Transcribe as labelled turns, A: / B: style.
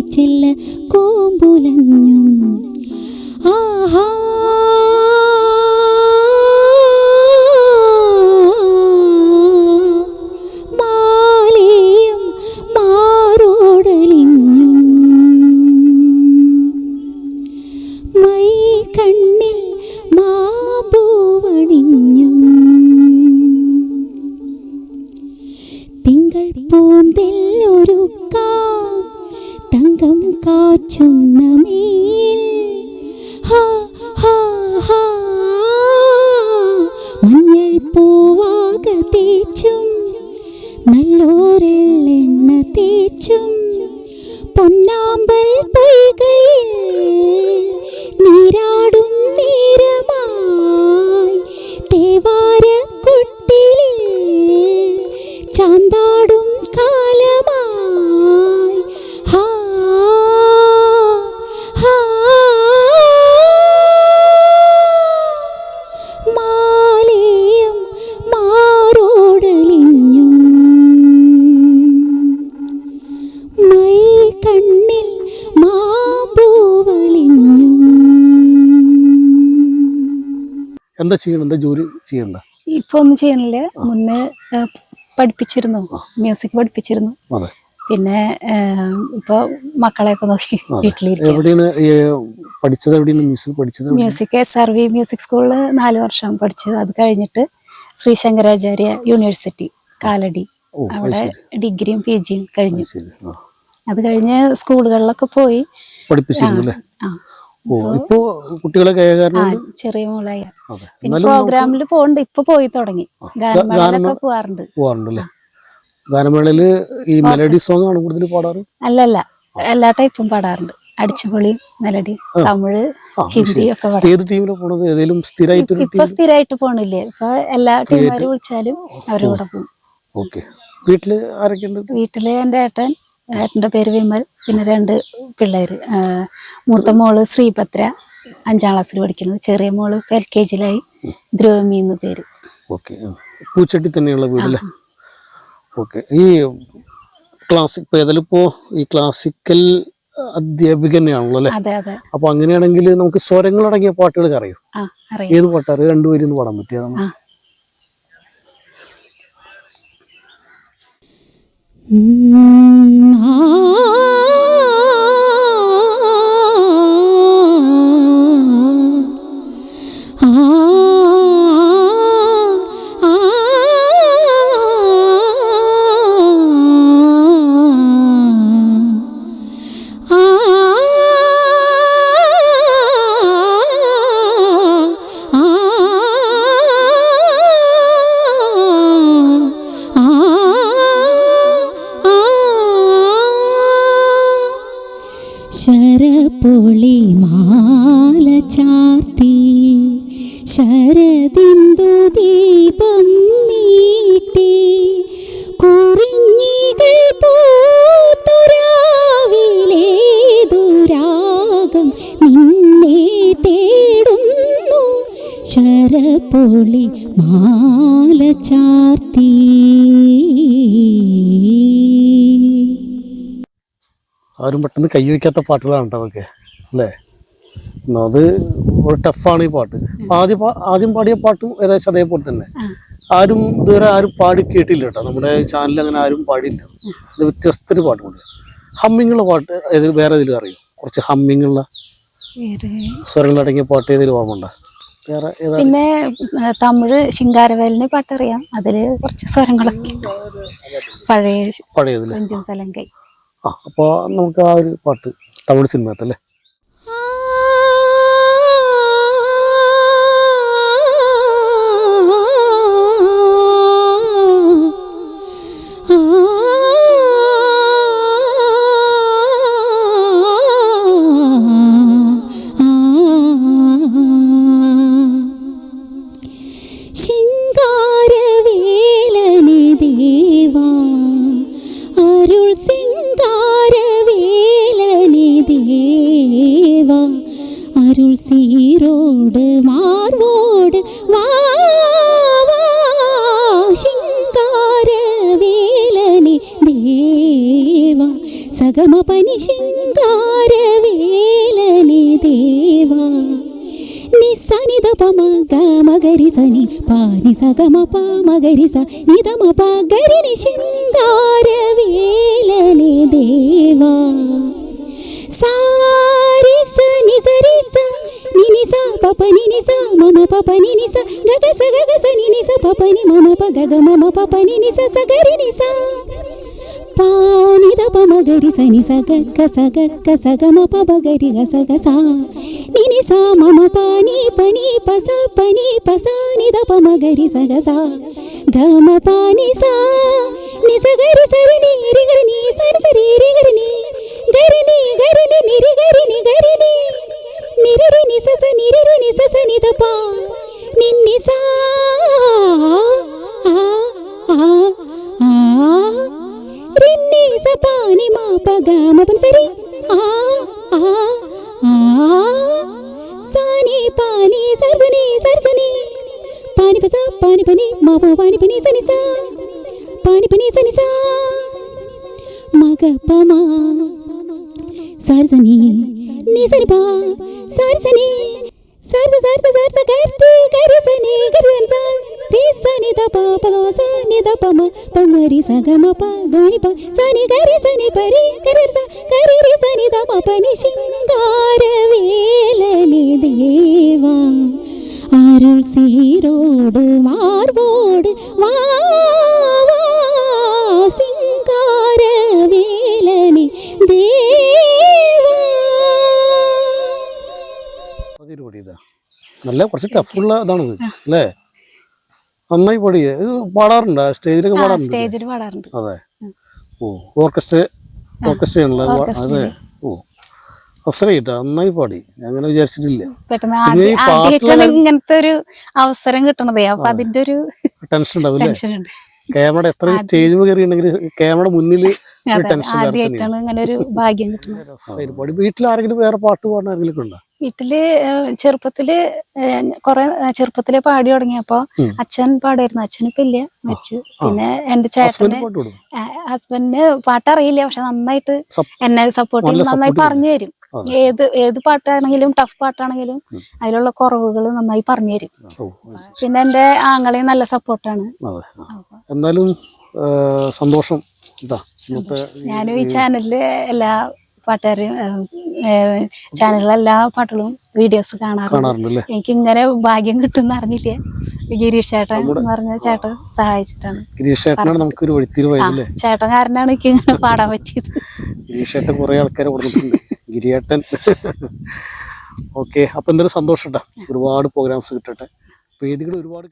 A: ചെല്ല കോമ്പുലഞ്ഞും.
B: എന്താ ചെയ്യണം എന്താ ജോലി ചെയ്യണ്ട?
C: ഇപ്പൊ ഒന്നും ചെയ്യണില്ല. മുന്നേ പഠിപ്പിച്ചിരുന്നു. മ്യൂസിക് പഠിപ്പിച്ചിരുന്നു. പിന്നെ ഇപ്പൊ മക്കളെയൊക്കെ നോക്കി വീട്ടിലിരിക്കും.
B: പഠിച്ചത് എവിടെയാണ്? മ്യൂസിക് പഠിച്ചത് എവിടെയാണ്?
C: Music S R V music സ്കൂളിൽ നാല് വർഷം പഠിച്ചു. അത് കഴിഞ്ഞിട്ട് ശ്രീ ശങ്കരാചാര്യ യൂണിവേഴ്സിറ്റി കാലടി. അവിടെ ഡിഗ്രിയും പി ജിയും കഴിഞ്ഞു.
B: അത്
C: കഴിഞ്ഞ് സ്കൂളുകളിലൊക്കെ പോയി.
B: പഠിപ്പിച്ചിരുന്നു
C: ആ.
B: ഇപ്പോ കുട്ടികളെ
C: ആ
B: കൈകാരണം
C: ചെറിയ മോളായ. പിന്നെ പ്രോഗ്രാമിൽ പോകണ്ട് ഇപ്പൊ പോയി തുടങ്ങി. ഗാനമേളയിലൊക്കെ പോവാറുണ്ട്.
B: പോവാറുണ്ടല്ലേ? ഗാനമേളയിൽ ഈ മെലഡി സോങ് ആണ് കൂടുതൽ പാടാറ്?
C: അല്ലല്ല. എല്ലാ ടൈപ്പും പാടാറുണ്ട്. അടിച്ചുപൊളി മെലഡി തമിഴ് ഹിന്ദി ഒക്കെ
B: ഏത് ടീമിലാണ് പോണത്? ഏതെങ്കിലും സ്ഥിരമായിട്ട്
C: ഇപ്പൊ സ്ഥിരമായിട്ട് പോണില്ലേ? ഇപ്പൊ എല്ലാ ടീമുകാരും വിളിച്ചാലും അവരുടെ കൂടെ പോകും
B: ഓക്കെ. വീട്ടിൽ ആരൊക്കെ ഉണ്ട്
C: വീട്ടിൽ എന്റെ ഏട്ടൻ ഏട്ടന്റെ പേര് വിമൽ പിന്നെ രണ്ട് പിള്ളേർ മൂത്ത മോൾ ശ്രീഭദ്ര അഞ്ചാം ക്ലാസ്സിൽ പഠിക്കുന്നു. ചെറിയ മോൾ എൽ കെ ജിയിലായി. ധ്രുവമി എന്ന് പേര്.
B: ഓക്കെ. പൂച്ചട്ടി തന്നെയുള്ള വീടല്ലേ? ഓക്കെ. ഈ ക്ലാസിക് ഇപ്പൊ ഏതായാലും ഈ ക്ലാസിക്കൽ അധ്യാപിക തന്നെയാണല്ലോ അല്ലേ?
C: അതെ അതെ.
B: അപ്പൊ അങ്ങനെയാണെങ്കിൽ നമുക്ക് സ്വരങ്ങളടങ്ങിയ പാട്ടുകളൊക്കെ അറിയോ?
C: ആ അറിയാം.
B: ഏത് പാട്ടാറ് രണ്ടുപേരും ഒന്ന് പാടാൻ പറ്റിയ
C: ആ.
A: ശരപൊളി മാല ചാർത്തി. ശരദിന്ദു ദീപം മീട്ടി കുറിഞ്ഞികൾ പൂത്തുരാവിലെ ദുരാഗം നിന്നെ തേടുന്നു. ശരപ്പൊളി മാല ചാർത്തി.
B: ആരും പെട്ടെന്ന് കൈ വയ്ക്കാത്ത പാട്ടുകളാണ് കേട്ടോ അതൊക്കെ. അല്ലേ? അത് ഒരു ടഫാണ് ഈ പാട്ട്. ആദ്യം ആദ്യം പാടിയ പാട്ടും ഏകദേശം അതേപോലെ തന്നെ. ആരും ഇതുവരെ ആരും പാടി കേട്ടില്ല കേട്ടോ നമ്മുടെ ചാനലിൽ അങ്ങനെ ആരും പാടിയില്ല. ഇത് വ്യത്യസ്തൊരു പാട്ടുമുണ്ട്. ഹമ്മിങ്ങുള്ള പാട്ട് ഏത് വേറെ ഏതെങ്കിലും അറിയോ? കുറച്ച് ഹമ്മിങ്ങുള്ള
C: വേറെ.
B: സ്വരങ്ങളടങ്ങിയ പാട്ട് ഏതെങ്കിലും ഓർമ്മ ഉണ്ടോ? വേറെ ഏതാ?
C: പിന്നെ തമിഴ് ശിങ്കാരവേലിന് പാട്ടറിയാം അതിൽ കുറച്ച് സ്വരങ്ങളൊക്കെ പഴയ
B: പഴയ
C: സ്ഥലം സലങ്കൈ.
B: ആ അപ്പോൾ നമുക്ക് ആ ഒരു പാട്ട് തമിഴ് സിനിമത്തല്ലേ
A: சீரோடு மார்வோடு வாங்கார வேலனே தேவா சகம பனி சிங்கார வேலனே தேவா నిస్సని దపమ గ మగరి సని పాని సగమ ప మగరి స నిదమ ప గరి నిషింగా మమ పపని నిస గగ స గగ స ని నిస పపని మమ ప గగ మమ పపని నిస స గరి నిస. పా ని ద ప మ గరి స ని స గ స గ స గ మ ప బ గ స గ సా. ని ని మమ ప ని ప ని ప ని ప స స గ సా. గ మ ప స. ని స గరి స ని రి గరి ని స రి ശരി. സാനി പാനി സർജനി സർജനി. പാനി പസ പാനി പനി മാപോ പാനി പനി സനിസ. പാനി പനി സനിസ. മക പമ സർജനി നീ സനി പാ സർജനി. സർജ സർജ സർജ കർട്ടി കരിസനി കരിസൻ సర్స గర్టి గరిసని గరిసని సా రి సని ద ప ప స ని ద ప మ ప గరి స గ మ ప గని ప సని గరి సని పరి గరి స గరి రి సని ద మ ప ని ശിങ്കാര വേലനി ദേവാ അരുൾ സീരോട് മാർവോട് വാ വാ സിംഗാര വേലനി ദേവാ
B: പതിര് പാടി ഇതാ നല്ല കുറച്ച് ടഫുള്ള ഇതാണിത് അല്ലേ നന്നായി പാടി ഇത് പാടാറുണ്ട്? സ്റ്റേജിലൊക്കെ പാടാറുണ്ട്?
C: സ്റ്റേജിൽ പാടാറുണ്ട്.
B: അതെ. ഓ ഓർക്കസ്ട്ര ഓർക്കസ്ട്രയാണല്ലോ അതെ. ഓ അസലായിട്ടാ നന്നായി പാടി. അങ്ങനെ വിചാരിച്ചിട്ടില്ല.
C: ഇങ്ങനത്തെ ഒരു അവസരം കിട്ടണതേ. അപ്പൊ അതിന്റെ ഒരു
B: ടെൻഷൻ ഉണ്ടാവും ക്യാമറ എത്ര സ്റ്റേജ് കയറിയുണ്ടെങ്കിൽ ക്യാമറ മുന്നിൽ ടെൻഷൻ വീട്ടിൽ ആരെങ്കിലും വേറെ പാട്ട് പാടുന്ന ആരെങ്കിലും ഒക്കെ ഉണ്ടോ?
C: വീട്ടിൽ ചെറുപ്പത്തിൽ കൊറേ ചെറുപ്പത്തിൽ പാടി തുടങ്ങിയപ്പോ. അച്ഛൻ പാടായിരുന്നു. അച്ഛൻ ഇപ്പൊ ഇല്ല മരിച്ചു. പിന്നെ എന്റെ ചേട്ടന് ഹസ്ബൻഡിന് പാട്ടറിയില്ല പക്ഷെ നന്നായിട്ട് എന്നെ സപ്പോർട്ട് ചെയ്ത് നന്നായി പറഞ്ഞു തരും. ഏത് ഏത് പാട്ടാണെങ്കിലും ടഫ് പാട്ടാണെങ്കിലും. അതിലുള്ള കുറവുകൾ നന്നായി പറഞ്ഞു തരും. പിന്നെ എന്റെ ആങ്ങളെയും നല്ല സപ്പോർട്ടാണ്
B: എന്നാലും സന്തോഷം. ഇതാ ഇന്നത്തെ
C: ഞാനും ഈ ചാനലിൽ എല്ലാ പാട്ടുകാരെയും ചാനലിലെ എല്ലാ പാട്ടുകളും വീഡിയോസ് കാണാറുണ്ട്. എനിക്ക് ഇങ്ങനെ ഭാഗ്യം കിട്ടുമെന്ന് അറിഞ്ഞില്ലേ? ഗിരീഷ് ചേട്ടൻ എന്ന് പറഞ്ഞ ചേട്ടൻ സഹായിച്ചിട്ടാണ്.
B: ഗിരീഷ് ചേട്ടനാണ് നമുക്കൊരു വഴിത്തിരിവായതല്ലേ
C: ചേട്ടൻ കാരനാണ് എനിക്ക് ഇങ്ങനെ പാടാൻ പറ്റിയത്.
B: ഗിരീഷ് ചേട്ടൻ കുറെ ആൾക്കാരെ കൊടുത്തിട്ടുണ്ട് ഗിരിയേട്ടൻ. ഓക്കെ അപ്പൊ എന്തായാലും സന്തോഷം ഒരുപാട് പ്രോഗ്രാംസ് കിട്ടട്ടെ. വേദികൾ ഒരുപാട്